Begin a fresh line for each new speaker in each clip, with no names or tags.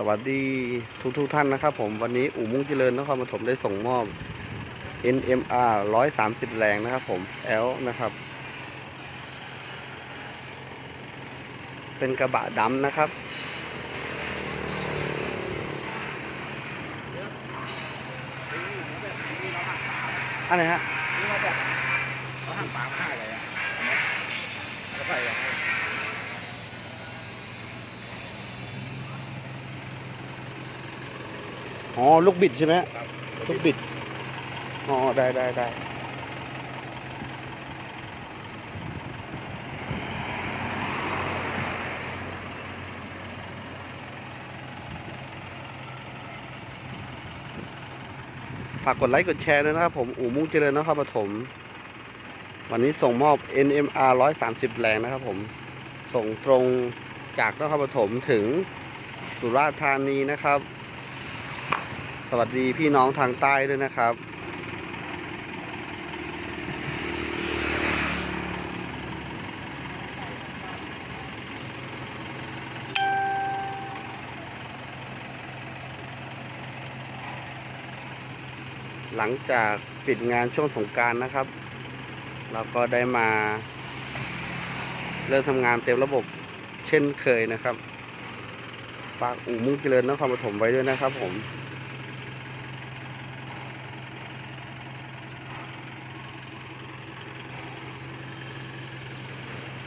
สวัสดีทุกทุกๆท่านนะครับผมวันนี้อู่มุ่งเจริญนครปฐมได้ส่งมอบ NMR 130 แรงนะครับผม L นะครับ เป็นกระบะดำนะครับอะไรฮะ
นี่มาแบบเขาหั่นปลาผ้าอะไรอะแล้วใส่ อ๋
อลูกบิดใช่ไหม
ครับ
ลูกบิด อ๋อ ได้ได้ได้ฝากกดไลค์กดแชร์ด้วยนะครับผม อู่มุ่งเจริญนครปฐมวันนี้ส่งมอบ NMR 130 แรงนะครับผม ส่งตรงจากนครปฐมถึงสุราษฎร์ธานีนะครับ สวัสดีพี่น้องทางใต้ด้วยนะครับ หลังจากปิดงานช่วงสงการนะครับ เราก็ได้มาเริ่มทำงานเต็มระบบเช่นเคยนะครับ ฝากอู่มุ่งเจริญนครปฐมไว้ด้วยนะครับผม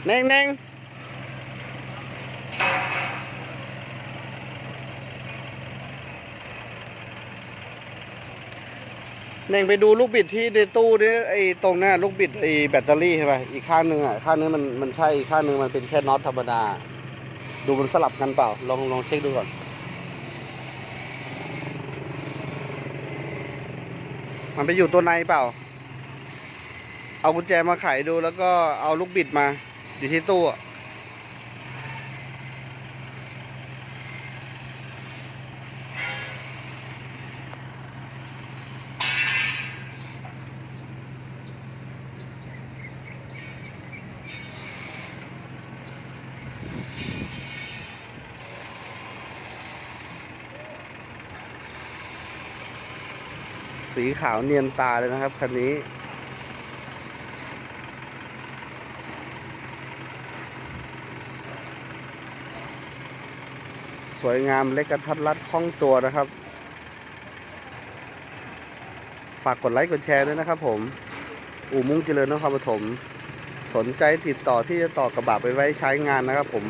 เน่งเน่งเน่งไปดูลูกบิดที่ในตู้นี่ไอ้ตรงหน้าลูกบิดไอ้แบตเตอรี่ใช่ไหมอีกข้างหนึ่งอะข้างนึงมันมันใช่อีกข้างหนึ่งมันเป็นแค่น็อตธรรมดา ดูมันสลับกันเปล่า ลองลองเช็คดูก่อน มันไปอยู่ตัวในเปล่า เอากุญแจมาไขดูแล้วก็เอาลูกบิดมา อยู่ที่ตู้สีขาวเนียนตาเลยนะครับคันนี้ สวยงามเล็กกระทัดรัดคล่องตัวนะครับ ฝากกดไลค์กดแชร์ด้วยนะครับ ผม อู่มุ่งเจริญนครปฐมสนใจติดต่อที่จะต่อกระบะไปไว้ใช้งานนะครับ ผม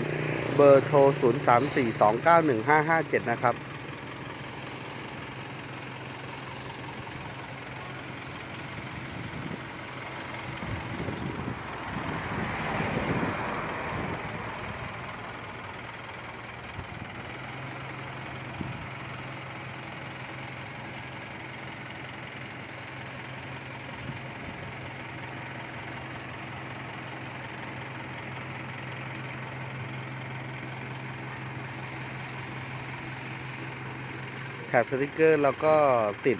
เบอร์โทร 0 3 4 2 9 1 5 5 7 นะครับ แถบสติกเกอร์แล้วก็ติด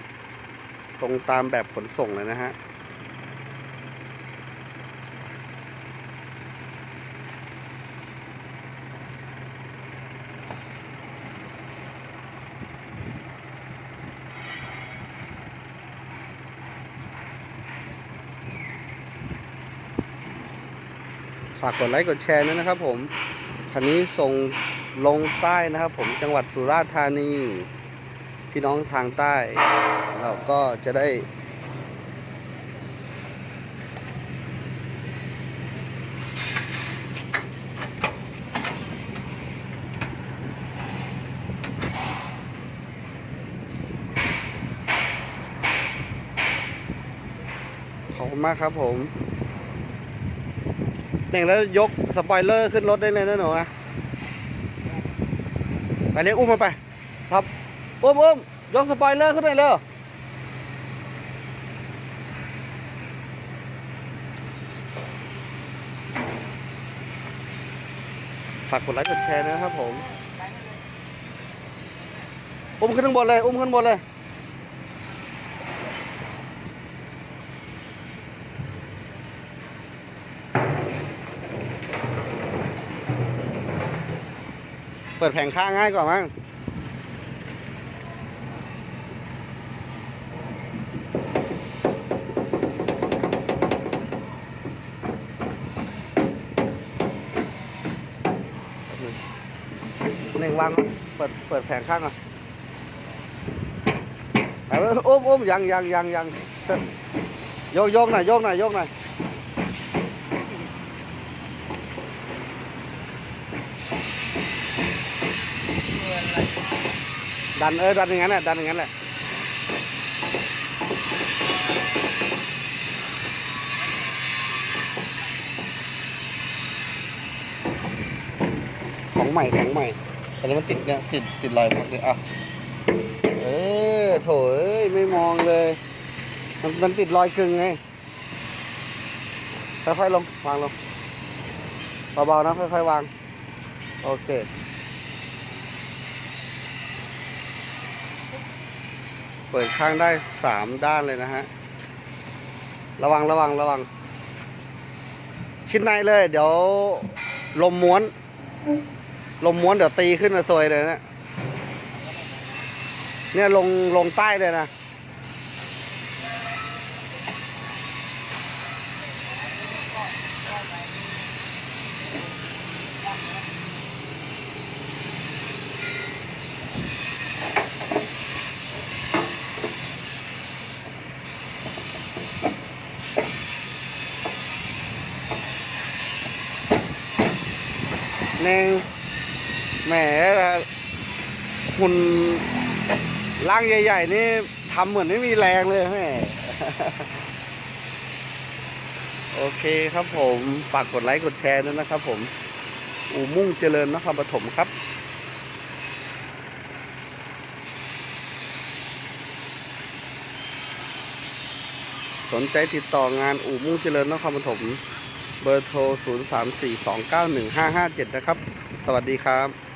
ตรงตามแบบขนส่งเลยนะฮะฝากกดไลค์กดแชร์ด้วยนะครับผมคันนี้ส่งลงใต้นะครับผมจังหวัดสุราษฎร์ธานี พี่น้องทางใต้ เราก็จะได้ ขอบคุณมากครับผมเน่งแล้วยกสปอยเลอร์ขึ้นรถได้เลยนะหนูนะไปเรียกอุ้มมาไป ครับ โอ้มอุ้มยกสปอยเลอร์ขึ้นหน่อยเร็วฝากกดไลค์กดแชร์นะครับผม อุ้มขึ้นข้างบนเลย อุ้มขึ้นบนเลย เปิดแผงข้างง่ายกว่ามั้ง วาง เปิด เปิดแสงข้างก่อนไปเว้ยอุ้มอุ้มยังยังยังยังโยกโยกหน่อยโยกหน่อยโยกหน่อยดันเออดันอย่างนั้นแหละดันอย่างนั้นแหละของใหม่ของใหม่ แต่แล้มันติดเนี่ยติดติดรอยหมดเลยอะเออโถเอ้ยไม่มองเลย มันมันติดรอยกึ่งไงค่อยๆลงวางลงเบาๆนะค่อยๆวาง โอเคเปิดข้างได้สามด้านเลยนะฮะ ระวังระวังระวัง ชิ้นในเลย เดี๋ยวลมม้วน ลมม้วนเดี๋ยวตีขึ้นมาซวยเลยนะเนี่ยลงลงใต้เลยนะหนึ่ง แหมหุ่นร่างใหญ่ ๆ นี่ทำเหมือนไม่มีแรงเลยแหมโอเคครับผมฝากกดไลค์กดแชร์ด้วยนะครับผมอู่มุ่งเจริญนครปฐมครับสนใจติดต่องานอู่มุ่งเจริญนครปฐม เบอร์โทร 0 3 4 2 9 1 5 5 7 นะครับ สวัสดีครับ